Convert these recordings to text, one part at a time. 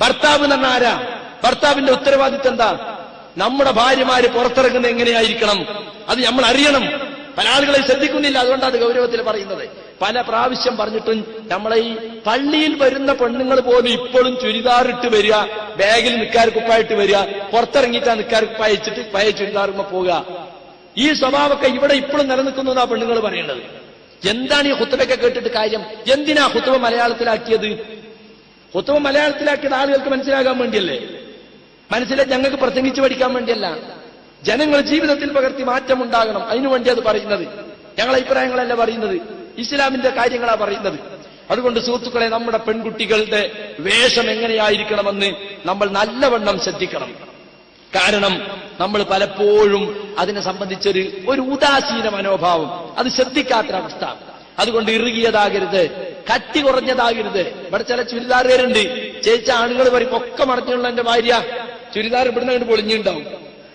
ഭർത്താവ് എന്ന് പറഞ്ഞാൽ ആരാ? ഭർത്താവിന്റെ ഉത്തരവാദിത്വം എന്താ? നമ്മുടെ ഭാര്യമാര് പുറത്തിറങ്ങുന്നത് എങ്ങനെയായിരിക്കണം? അത് നമ്മൾ അറിയണം. പല ആളുകളെ ശ്രദ്ധിക്കുന്നില്ല. അതുകൊണ്ടാണ് അത് ഗൗരവത്തിൽ പറയുന്നത്. പല പ്രാവശ്യം പറഞ്ഞിട്ടും നമ്മളെ ഈ പള്ളിയിൽ വരുന്ന പെണ്ണുങ്ങൾ പോലും ഇപ്പോഴും ചുരിദാറിട്ട് വരിക ബാഗിൽ നിൽക്കാർ കുപ്പായിട്ട് വരിക പുറത്തിറങ്ങിയിട്ടാ നിൽക്കാർ കുപ്പായ വെച്ചിട്ട് പയ ചുരിദാറുമ്പോ പോവുക. ഈ സ്വഭാവമൊക്കെ ഇവിടെ ഇപ്പോഴും നിലനിൽക്കുന്നു എന്നാ പെണ്ണുങ്ങൾ പറയുന്നത് എന്താണ് ഈ ഹുത്തബൊക്കെ കേട്ടിട്ട് കാര്യം? എന്തിനാ ഹുത്തബ മലയാളത്തിലാക്കിയത്? ഹുത്തബ മലയാളത്തിലാക്കിയത് ആളുകൾക്ക് മനസ്സിലാകാൻ വേണ്ടിയല്ലേ? മനസ്സിലെ ഞങ്ങൾക്ക് പ്രസംഗിച്ചു പഠിക്കാൻ വേണ്ടിയല്ല. ജനങ്ങൾ ജീവിതത്തിൽ പകർത്തി മാറ്റമുണ്ടാകണം. അതിനുവേണ്ടി അത് പറയുന്നത്. ഞങ്ങൾ അഭിപ്രായങ്ങളല്ല പറയുന്നത്. ഇസ്ലാമിന്റെ കാര്യങ്ങളാ പറയുന്നത്. അതുകൊണ്ട് സുഹൃത്തുക്കളെ നമ്മുടെ പെൺകുട്ടികളുടെ വേഷം എങ്ങനെയായിരിക്കണമെന്ന് നമ്മൾ നല്ലവണ്ണം ശ്രദ്ധിക്കണം. കാരണം നമ്മൾ പലപ്പോഴും അതിനെ സംബന്ധിച്ചൊരു ഒരു ഉദാസീന മനോഭാവം. അത് ശ്രദ്ധിക്കാത്തൊരവസ്ഥ. അതുകൊണ്ട് ഇറുകിയതാകരുത്. കട്ടി കുറഞ്ഞതാകരുത്. ഇവിടെ ചില ചുരിദാറുകാരുണ്ട്. ചേച്ച ആണുങ്ങൾ പറയും ഒക്കെ മറഞ്ഞുള്ള എന്റെ ഭാര്യ. ചുരിദാർ ഇവിടുന്ന് അങ്ങോട്ട് പൊളിഞ്ഞുണ്ടാവും.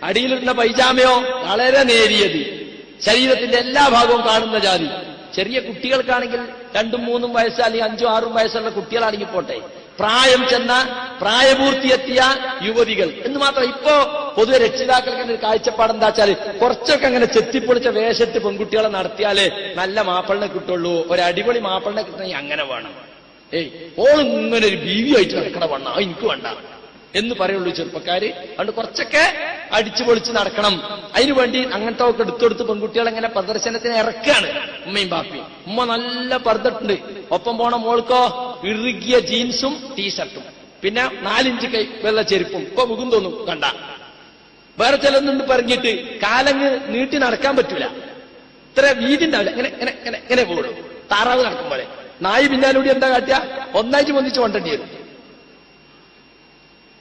അടിയിലിടുന്ന പൈജാമയോ? വളരെ നേരിയത്. ശരീരത്തിന്റെ എല്ലാ ഭാഗവും കാണുന്ന ജാതി. ചെറിയ കുട്ടികൾക്കാണെങ്കിൽ രണ്ടും മൂന്നും വയസ്സ് അല്ലെങ്കിൽ അഞ്ചും ആറും വയസ്സുള്ള കുട്ടികളാണെങ്കിൽ പോട്ടെ. പ്രായം ചെന്ന പ്രായപൂർത്തിയെത്തിയ യുവതികൾ. എന്ന് മാത്രം ഇപ്പോ പൊതുവെ രക്ഷിതാക്കൾക്ക് ഒരു കാഴ്ചപ്പാട് എന്താ വെച്ചാൽ കുറച്ചൊക്കെ അങ്ങനെ ചെത്തിപ്പൊളിച്ച വേഷത്ത് പെൺകുട്ടികളെ നടത്തിയാലേ നല്ല മാപ്പിളിനെ കിട്ടുള്ളൂ. ഒരു അടിപൊളി മാപ്പിളിനെ കിട്ടണമെങ്കിൽ അങ്ങനെ വേണം. ഏയ് ഓൾ ഇങ്ങനെ ഒരു ബീവി ആയിട്ട് നടക്കണ വേണം ആ എനിക്ക് വേണ്ട. എന്ന് പറയുള്ളൂ ചെറുപ്പക്കാര്. അതുകൊണ്ട് കുറച്ചൊക്കെ അടിച്ചു പൊളിച്ച് നടക്കണം. അതിനു വേണ്ടി അങ്ങനത്തെ ഒക്കെ എടുത്തെടുത്ത് പെൺകുട്ടികൾ അങ്ങനെ പ്രദർശനത്തിന് ഇറക്കാണ് ഉമ്മയും ബാപ്പിയും. ഉമ്മ നല്ല പർദ്ദട്ടുണ്ട്. ഒപ്പം പോണ മോൾക്കോ ഇറുകിയ ജീൻസും ടീഷർട്ടും. പിന്നെ നാലിഞ്ച് കൈ വെള്ള ചെരുപ്പും. ഇപ്പൊ മുഖം തോന്നും. കണ്ട. വേറെ ചിലൊന്നും പറഞ്ഞിട്ട് കാലങ്ങ് നീട്ടി നടക്കാൻ പറ്റൂല. ഇത്ര വീതി ഉണ്ടാവില്ല. ഇങ്ങനെ ഇങ്ങനെ ഇങ്ങനെ ഇങ്ങനെ പോകുള്ളൂ താറാവ് നടക്കും പോലെ. നായി പിന്നാലൂടി എന്താ കാട്ടിയ ഒന്നായിട്ട് പൊന്നിച്ച് കൊണ്ടേണ്ടി വരും.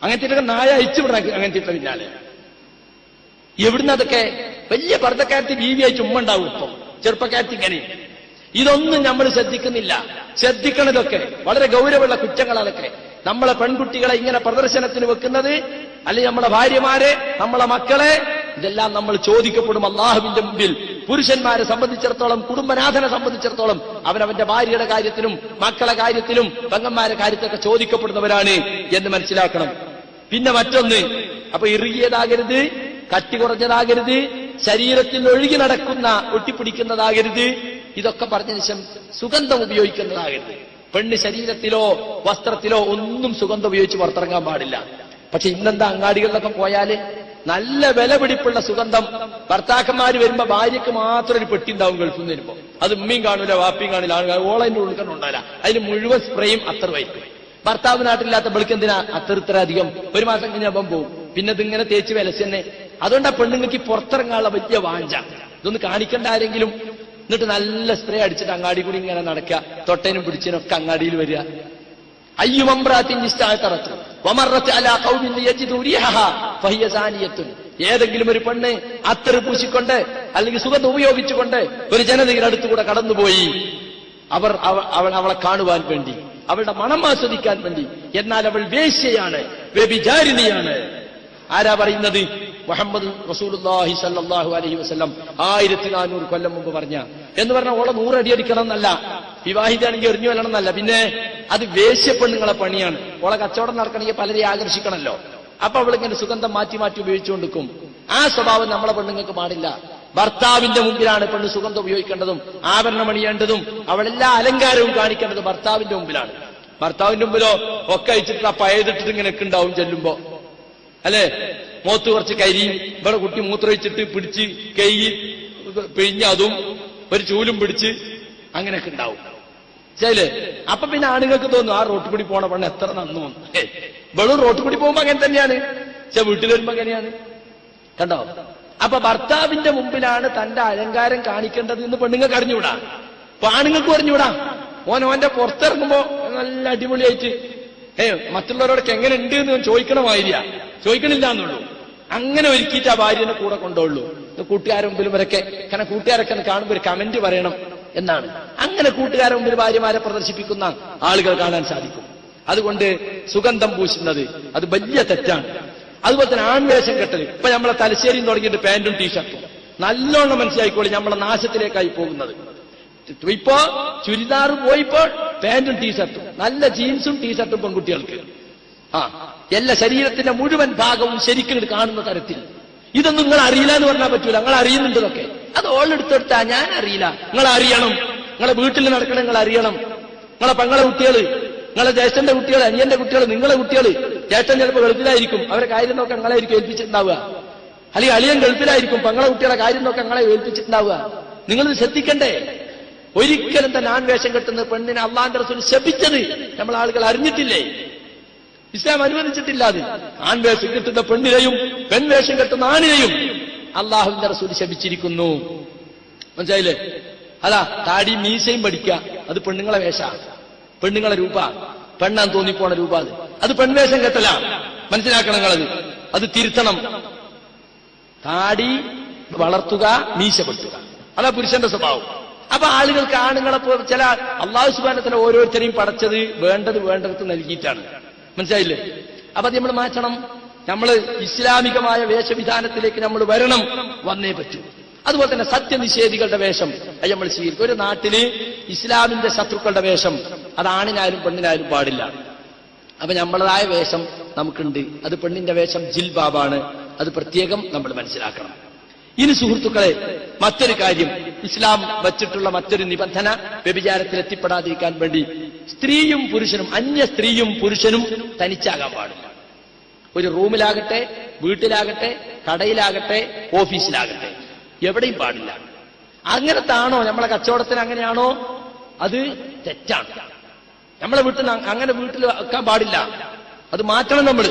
അങ്ങനത്തെ നായ അയച്ചു വിടാക്കി അങ്ങനത്തെ പിന്നാലെ. എവിടുന്ന് അതൊക്കെ വലിയ പർദ്ദക്കാരത്തി ബീവിയായി ചുമ്മ ഉണ്ടാവും ഇപ്പം. ചെറുപ്പക്കാരത്തി ഇങ്ങനെ. ഇതൊന്നും നമ്മൾ ശ്രദ്ധിക്കുന്നില്ല. ശ്രദ്ധിക്കണതൊക്കെ വളരെ ഗൗരവമുള്ള കുറ്റങ്ങളതൊക്കെ നമ്മളെ പെൺകുട്ടികളെ ഇങ്ങനെ പ്രദർശനത്തിന് വെക്കുന്നത് അല്ലെങ്കിൽ നമ്മളെ ഭാര്യമാരെ നമ്മളെ മക്കളെ ഇതെല്ലാം നമ്മൾ ചോദിക്കപ്പെടും അള്ളാഹുവിന്റെ മുമ്പിൽ. പുരുഷന്മാരെ സംബന്ധിച്ചിടത്തോളം കുടുംബനാഥനെ സംബന്ധിച്ചിടത്തോളം അവനവന്റെ ഭാര്യയുടെ കാര്യത്തിലും മക്കളെ കാര്യത്തിലും പെങ്ങന്മാരെ കാര്യത്തിലൊക്കെ ചോദിക്കപ്പെടുന്നവരാണ് എന്ന് മനസ്സിലാക്കണം. പിന്നെ മറ്റൊന്ന് അപ്പൊ ഇറുകിയതാകരുത് കട്ടി കുറഞ്ഞതാകരുത് ശരീരത്തിൽ ഒഴുകി നടക്കുന്ന ഒട്ടിപ്പിടിക്കുന്നതാകരുത് ഇതൊക്കെ പറഞ്ഞതിന് ശേഷം സുഗന്ധം ഉപയോഗിക്കുന്നതാകരുത്. പെണ്ണ് ശരീരത്തിലോ വസ്ത്രത്തിലോ ഒന്നും സുഗന്ധം ഉപയോഗിച്ച് പുറത്തിറങ്ങാൻ പാടില്ല. പക്ഷെ ഇന്നെന്താ അങ്ങാടികളിലൊക്കെ പോയാൽ നല്ല വില പിടിപ്പുള്ള സുഗന്ധം ഭർത്താക്കന്മാർ വരുമ്പോ ഭാര്യക്ക് മാത്രം ഒരു പെട്ടി ഉണ്ടാവും ഗൾഫിൽ നിന്ന് വരുമ്പോ. അത് ഉമ്മയും കാണൂല വാപ്പിയും കാണില്ല ആളുകൾ ഓളതിന്റെ ഉള്ളിൽ ഉണ്ടാവില്ല അതിന് മുഴുവൻ സ്പ്രേയും അത്രവായിരിക്കും ഭർത്താവ് നാട്ടിലില്ലാത്ത വിളിക്ക് എന്തിനാ അത്ര ഇത്ര അധികം? ഒരു മാസം കഴിഞ്ഞ അപ്പം പോകും പിന്നെ ഇതിങ്ങനെ തേച്ച് വിലച്ച് തന്നെ. അതുകൊണ്ട് ആ പെണ്ണുങ്ങൾക്ക് പുറത്തിറങ്ങാനുള്ള വലിയ വാഞ്ച. ഇതൊന്ന് കാണിക്കേണ്ട ആരെങ്കിലും? എന്നിട്ട് നല്ല സ്പ്രേ അടിച്ചിട്ട് അങ്ങാടി കൂടി ഇങ്ങനെ നടക്കുക. തൊട്ടേനും പിടിച്ചതിനും ഒക്കെ അങ്ങാടിയിൽ വരിക. അയ്യുമമ്പ്രാത്തിൻ ഇഷ്ടമായിട്ട് വമറത്ത് ഏതെങ്കിലും ഒരു പെണ്ണ് അത്തറ് പൂശിക്കൊണ്ട് അല്ലെങ്കിൽ സുഗന്ധം ഉപയോഗിച്ചുകൊണ്ട് ഒരു ജനതയുടെ അടുത്തുകൂടെ കടന്നുപോയി. അവർ അവൾ അവളെ കാണുവാൻ വേണ്ടി അവളുടെ മണം ആസ്വദിക്കാൻ വേണ്ടി. എന്നാൽ അവൾ വേശ്യയാണ് വ്യഭിചാരിണിയാണ്. ആരാ പറയുന്നത്? മുഹമ്മദ് റസൂലുള്ളാഹി സല്ലാഹു അലൈഹി വസല്ലം ആയിരത്തി നാനൂറ് കൊല്ലം മുമ്പ് പറഞ്ഞ. എന്ന് പറഞ്ഞാൽ ഓളെ നൂറടി അടിക്കണം എന്നല്ല വിവാഹിതാണെങ്കിൽ എറിഞ്ഞു വരണം എന്നല്ല പിന്നെ അത് വേശ്യ പെണ്ണുങ്ങളെ പണിയാണ്. ഓളെ കച്ചവടം നടക്കണമെങ്കിൽ പലരെ ആകർഷിക്കണമല്ലോ. അപ്പൊ അവളിങ്ങനെ സുഗന്ധം മാറ്റി മാറ്റി ഉപയോഗിച്ചുകൊണ്ടിരിക്കും. ആ സ്വഭാവം നമ്മളെ പെണ്ണുങ്ങൾക്ക് പാടില്ല. ഭർത്താവിന്റെ മുമ്പിലാണ് പെണ്ണ് സുഗന്ധം ഉപയോഗിക്കേണ്ടതും ആഭരണം അണിയേണ്ടതും അവളെല്ലാ അലങ്കാരവും കാണിക്കേണ്ടത് ഭർത്താവിന്റെ മുമ്പിലാണ്. ഭർത്താവിന്റെ മുമ്പിലോ ഒക്കെ അയച്ചിട്ടുള്ള പയതിട്ടിട്ട് ഇങ്ങനെ ഉണ്ടാവും ചെല്ലുമ്പോ. അല്ലെ? മൂത്ത് കുറച്ച് കരിയും ഇവിടെ കുട്ടി മൂത്രയിച്ചിട്ട് പിടിച്ച് കൈ പിഴിഞ്ഞ് അതും ഒരു ചൂലും പിടിച്ച് അങ്ങനെയൊക്കെ ഉണ്ടാവും. ശരിയല്ലേ അപ്പൊ പിന്നെ ആണുങ്ങൾക്ക് തോന്നും ആ റോട്ട് കൂടി പോണ പെണ്ണ് എത്ര നന്നു വെളു റോട്ട് കൂടി പോകുമ്പോ അങ്ങനെ തന്നെയാണ്. പക്ഷെ വീട്ടിൽ വരുമ്പോ അങ്ങനെയാണ്. കണ്ടോ? അപ്പൊ ഭർത്താവിന്റെ മുമ്പിലാണ് തന്റെ അലങ്കാരം കാണിക്കേണ്ടത് എന്ന് പെണ്ണുങ്ങൾക്ക് അറിഞ്ഞുകൂടാ? അപ്പൊ ആണുങ്ങൾക്ക് അറിഞ്ഞുകൂടാ? ഓൻ ഓന്റെ പുറത്തിറങ്ങുമ്പോ നല്ല അടിപൊളിയായിട്ട് ഏ മറ്റുള്ളവരോടൊക്കെ എങ്ങനെ ഉണ്ട് എന്ന് ചോദിക്കണമായിരിക്ക ചോദിക്കണില്ല എന്നുള്ളൂ. അങ്ങനെ ഒരുക്കിയിട്ട് ആ ഭാര്യനെ കൂടെ കൊണ്ടുള്ളൂ കൂട്ടുകാരും മുമ്പിലും വരൊക്കെ കാരണം കൂട്ടുകാരൊക്കെ കാണുമ്പോൾ ഒരു കമന്റ് പറയണം. എന്നാണ്. അങ്ങനെ കൂട്ടുകാരെ മുമ്പിൽ ഭാര്യമാരെ പ്രദർശിപ്പിക്കുന്ന ആളുകൾ കാണാൻ സാധിക്കും. അതുകൊണ്ട് സുഗന്ധം പൂശുന്നത് അത് വലിയ തെറ്റാണ്. അതുപോലെ തന്നെ ആൺവേഷം കെട്ടൽ ഇപ്പൊ നമ്മളെ തലശ്ശേരിയും തുടങ്ങിയിട്ട് പാന്റും ടീഷർട്ടും. നല്ലോണം മനസ്സിലായിക്കോളി നമ്മളെ നാശത്തിലേക്കായി പോകുന്നത്. ഇപ്പോ ചുരിദാർ പോയിപ്പോൾ പാന്റും ടീഷർട്ടും. നല്ല ജീൻസും ടീഷർട്ടും പെൺകുട്ടികൾക്ക്. ആ എല്ലാ ശരീരത്തിന്റെ മുഴുവൻ ഭാഗവും ശരിക്കും കാണുന്ന തരത്തിൽ. ഇതൊന്നും നിങ്ങൾ അറിയില്ല എന്ന് പറഞ്ഞാൽ പറ്റൂല. നിങ്ങൾ അറിയുന്നുണ്ട് ഇതൊക്കെ അത് ഓളെടുത്തെടുത്താ ഞാൻ അറിയില്ല നിങ്ങൾ അറിയണം. നിങ്ങളെ വീട്ടിൽ നടക്കണം നിങ്ങൾ അറിയണം. നിങ്ങളെ പെങ്ങളെ കുട്ടികൾ നിങ്ങളെ ജ്യേഷ്ഠന്റെ കുട്ടികൾ അനിയന്റെ കുട്ടികൾ നിങ്ങളെ കുട്ടികൾ ജ്യേഷ്ഠൻ ചിലപ്പോൾ ഗൾഫിലായിരിക്കും. അവരെ കാര്യം നോക്കാൻ നിങ്ങളായിരിക്കും ഏൽപ്പിച്ചിട്ടുണ്ടാവുക. അല്ലെങ്കിൽ അളിയൻ ഗൾഫിലായിരിക്കും. പെങ്ങളെ കുട്ടികളെ കാര്യം നോക്കാൻ നിങ്ങളെ ഏൽപ്പിച്ചിട്ടുണ്ടാവുക. നിങ്ങളിത് ശ്രദ്ധിക്കണ്ടേ? ഒരിക്കലും തന്നെ ആൺവേഷം കെട്ടുന്ന പെണ്ണിനെ അള്ളാന്റെ റസൂൽ ശപിച്ചത് നമ്മൾ ആളുകൾ അറിഞ്ഞിട്ടില്ലേ? ഇസ്ലാം അനുവദിച്ചിട്ടില്ല അത്. ആൺവേഷം കെട്ടുന്ന പെണ്ണിനെയും പെൺവേഷം കെട്ടുന്ന ആണിനെയും അള്ളാഹുവിന്റെ റസൂൽ ശപിച്ചിരിക്കുന്നു. മനസ്സിലായില്ലേ? അതാ താടി മീശയും പഠിക്കുക അത് പെണ്ണുങ്ങളെ വേഷ. പെണ്ണുങ്ങളെ രൂപ. പെണ്ണാൻ തോന്നിപ്പോണ രൂപ അത്. അത് പെൺവേഷം കെട്ടല. മനസ്സിലാക്കണം നിങ്ങളത് അത് തിരുത്തണം. താടി വളർത്തുക മീശ പെട്ടുക അതാ പുരുഷന്റെ സ്വഭാവം. അപ്പൊ ആളുകൾക്ക് ആണുങ്ങളെ ചില അള്ളാഹു സുബാനത്തിന് ഓരോരുത്തരെയും പടച്ചത് വേണ്ടത് വേണ്ടത് നൽകിയിട്ടാണ്. മനസ്സിലായില്ലേ? അപ്പൊ അത് നമ്മൾ മാറ്റണം. നമ്മൾ ഇസ്ലാമികമായ വേഷവിധാനത്തിലേക്ക് നമ്മൾ വരണം വന്നേ പറ്റൂ. അതുപോലെ തന്നെ സത്യനിഷേധികളുടെ വേഷം അത് നമ്മൾ സ്വീകരിക്കും. ഒരു നാട്ടിൽ ഇസ്ലാമിന്റെ ശത്രുക്കളുടെ വേഷം അത് ആണിനായാലും പെണ്ണിനായാലും പാടില്ല. അപ്പൊ നമ്മളതായ വേഷം നമുക്കുണ്ട്. അത് പെണ്ണിന്റെ വേഷം ജിൽബാബാണ്. അത് പ്രത്യേകം നമ്മൾ മനസ്സിലാക്കണം. ഇനി സുഹൃത്തുക്കളെ മറ്റൊരു കാര്യം. ഇസ്ലാം വച്ചിട്ടുള്ള മറ്റൊരു നിബന്ധന വ്യഭിചാരത്തിൽ എത്തിപ്പെടാതിരിക്കാൻ വേണ്ടി സ്ത്രീയും പുരുഷനും അന്യ സ്ത്രീയും പുരുഷനും തനിച്ചാകാൻ പാടില്ല. ഒരു റൂമിലാകട്ടെ വീട്ടിലാകട്ടെ കടയിലാകട്ടെ ഓഫീസിലാകട്ടെ. എവിടെയും പാടില്ല. അങ്ങനത്താണോ നമ്മളെ കച്ചവടത്തിന് അങ്ങനെയാണോ? അത് തെറ്റാണ്. നമ്മളെ വീട്ടിൽ അങ്ങനെ വീട്ടിൽ വെക്കാൻ പാടില്ല. അത് മാറ്റണം നമ്മൾ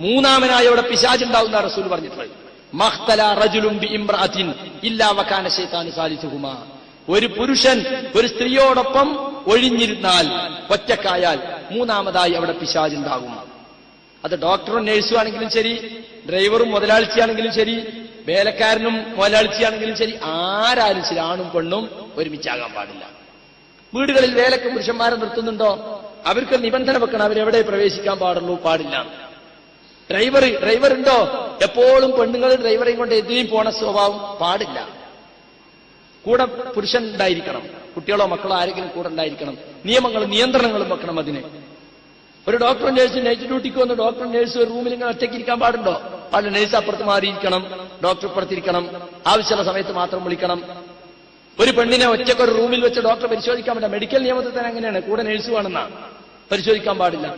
മൂന്നാമനായ അവിടെ പിശാചുണ്ടാവുന്ന റസൂൽ പറഞ്ഞിട്ടുള്ളത്. മഖ്തല റജുലും ബി ഇല്ലാ വകാന ശൈത്താനു സാലിസുഹുമാ. ഒരു പുരുഷൻ ഒരു സ്ത്രീയോടൊപ്പം ഒഴിഞ്ഞിരുന്നാൽ ഒറ്റക്കായാൽ മൂന്നാമതായി അവിടെ പിശാചുണ്ടാകും. അത് ഡോക്ടറും നേഴ്സും ആണെങ്കിലും ശരി ഡ്രൈവറും മുതലാളിച്ചിയാണെങ്കിലും ശരി വേലക്കാരനും മുതലാളിച്ചിയാണെങ്കിലും ശരി ആരാലും ശരി ആണും പെണ്ണും ഒരുമിച്ചാകാൻ പാടില്ല. വീടുകളിൽ വേലക്ക് പുരുഷന്മാരെ നിർത്തുന്നുണ്ടോ? അവർക്ക് നിബന്ധന വെക്കണം അവരെവിടെ പ്രവേശിക്കാൻ പാടുള്ളൂ പാടില്ല. ഡ്രൈവർ ഡ്രൈവർ ഉണ്ടോ എപ്പോഴും പെണ്ണുങ്ങൾ ഡ്രൈവറെയും കൊണ്ട് എതിരെയും പോണ സ്വഭാവം പാടില്ല. കൂടെ പുരുഷൻ ഉണ്ടായിരിക്കണം കുട്ടികളോ മക്കളോ ആരെങ്കിലും കൂടെ ഉണ്ടായിരിക്കണം. നിയമങ്ങളും നിയന്ത്രണങ്ങളും വെക്കണം അതിന്. ഒരു ഡോക്ടർ നേഴ്സ് നൈറ്റ് ഡ്യൂട്ടിക്ക് വന്ന ഡോക്ടറും നേഴ്സ് ഒരു റൂമിൽ ഇങ്ങനെ ഒറ്റയ്ക്ക് ഇരിക്കാൻ പാടുണ്ടോ? പാടില്ല നേഴ്സ് അപ്പുറത്ത് മാറിയിരിക്കണം ഡോക്ടർ ഇപ്പുറത്തിരിക്കണം ആവശ്യമുള്ള സമയത്ത് മാത്രം വിളിക്കണം. ഒരു പെണ്ണിനെ ഒറ്റയ്ക്ക് ഒരു റൂമിൽ വെച്ച് ഡോക്ടർ പരിശോധിക്കാൻ പറ്റില്ല. മെഡിക്കൽ നിയമത്തിൽ തന്നെ അങ്ങനെയാണ്. കൂടെ നേഴ്സ് വേണമെന്നാ. പരിശോധിക്കാൻ പാടില്ല.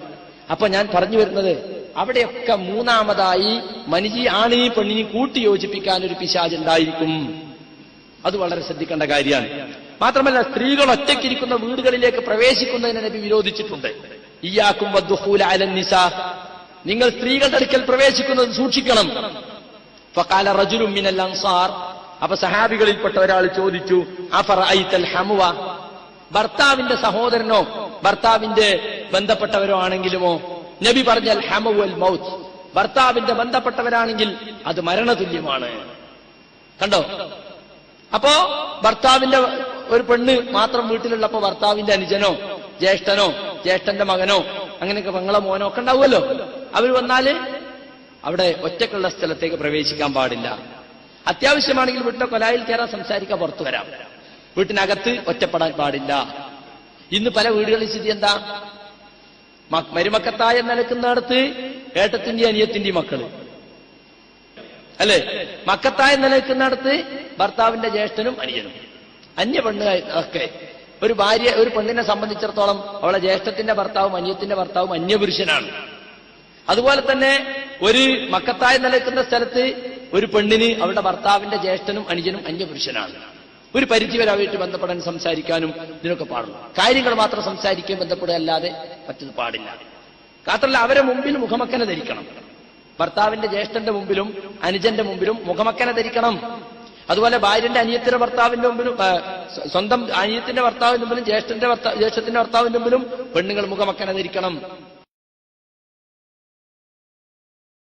അപ്പൊ ഞാൻ പറഞ്ഞു വരുന്നത് അവിടെയൊക്കെ മൂന്നാമതായി മനുജി ആണ് ഈ പെണ്ണിനെ കൂട്ടി യോജിപ്പിക്കാൻ ഒരു പിശാജ് ഉണ്ടായിരിക്കും. അത് വളരെ ശ്രദ്ധിക്കേണ്ട കാര്യമാണ്. മാത്രമല്ല സ്ത്രീകൾ ഒറ്റയ്ക്കിരിക്കുന്ന വീടുകളിലേക്ക് പ്രവേശിക്കുന്നതിനെ നബി വിരോധിച്ചിട്ടുണ്ട്. ഇയാക്കും വദ്ദുഹൂല അലൻ നിസ. നിങ്ങൾ സ്ത്രീകളുടെ അടുക്കൽ പ്രവേശിക്കുന്നത് സൂക്ഷിക്കണം. ഫക്കാല റജുലുൻ മിനൽ അൻസാർ. അപ്പൊ സഹാബികളിൽപ്പെട്ട ഒരാൾ ചോദിച്ചു അഫറഅയ്തൽ ഹമുവ? ഭർത്താവിന്റെ സഹോദരനോ ഭർത്താവിന്റെ ബന്ധപ്പെട്ടവരോ ആണെങ്കിലുമോ? നബി പറഞ്ഞാൽ ഹമുവൽ മൗത്ത്. ഭർത്താവിന്റെ ബന്ധപ്പെട്ടവരാണെങ്കിൽ അത് മരണതുല്യമാണ്. കണ്ടോ? അപ്പോ ഭർത്താവിന്റെ ഒരു പെണ്ണ് മാത്രം വീട്ടിലുള്ളപ്പോ ഭർത്താവിന്റെ അനുജനോ ജ്യേഷ്ഠനോ ജ്യേഷ്ഠന്റെ മകനോ അങ്ങനെയൊക്കെ പെങ്ങളെ മോനോ ഒക്കെ ഉണ്ടാവുമല്ലോ. അവർ വന്നാൽ അവിടെ ഒറ്റക്കുള്ള സ്ഥലത്തേക്ക് പ്രവേശിക്കാൻ പാടില്ല. അത്യാവശ്യമാണെങ്കിൽ വീട്ടിലെ കൊലായിൽ കയറാൻ സംസാരിക്കാൻ പുറത്തു വരാം. വീട്ടിനകത്ത് ഒറ്റപ്പെടാൻ പാടില്ല. ഇന്ന് പല വീടുകളിൽ സ്ഥിതി എന്താ? മരുമക്കത്തായ നിലക്കുന്നിടത്ത് ഏട്ടത്തിന്റെയും അനിയത്തിന്റെയും മക്കൾ. അല്ലേ? മക്കത്തായ നിലനിൽക്കുന്നിടത്ത് ഭർത്താവിന്റെ ജ്യേഷ്ഠനും അനിയനും. അന്യ പെണ്ണ് ഒക്കെ. ഒരു ഭാര്യ ഒരു പെണ്ണിനെ സംബന്ധിച്ചിടത്തോളം അവളെ ജ്യേഷ്ഠത്തിന്റെ ഭർത്താവും അന്യത്തിന്റെ ഭർത്താവും അന്യപുരുഷനാണ്. അതുപോലെ തന്നെ ഒരു മക്കത്തായ നിലനിൽക്കുന്ന സ്ഥലത്ത് ഒരു പെണ്ണിന് അവളുടെ ഭർത്താവിന്റെ ജ്യേഷ്ഠനും അനുജനും അന്യപുരുഷനാണ്. ഒരു പരിധി വരെ അവയിട്ട് ബന്ധപ്പെടാൻ സംസാരിക്കാനും ഇതിനൊക്കെ പാടുള്ളൂ. കാര്യങ്ങൾ മാത്രം സംസാരിക്കുകയും ബന്ധപ്പെടുക അല്ലാതെ പാടില്ല. മാത്രമല്ല അവരെ മുമ്പിൽ മുഖമക്കനെ ധരിക്കണം. ഭർത്താവിന്റെ ജ്യേഷ്ഠന്റെ മുമ്പിലും അനുജന്റെ മുമ്പിലും മുഖമക്കനെ ധരിക്കണം. അതുപോലെ ഭാര്യന്റെ അനിയത്തിന്റെ ഭർത്താവിന്റെ മുമ്പിലും സ്വന്തം അനിയത്തിന്റെ ഭർത്താവിന്റെ മുമ്പിലും ജ്യേഷ്ഠന്റെ ജ്യേഷ്ഠത്തിന്റെ ഭർത്താവിന്റെ മുമ്പിലും പെണ്ണുങ്ങൾ മുഖമക്കനെ ധരിക്കണം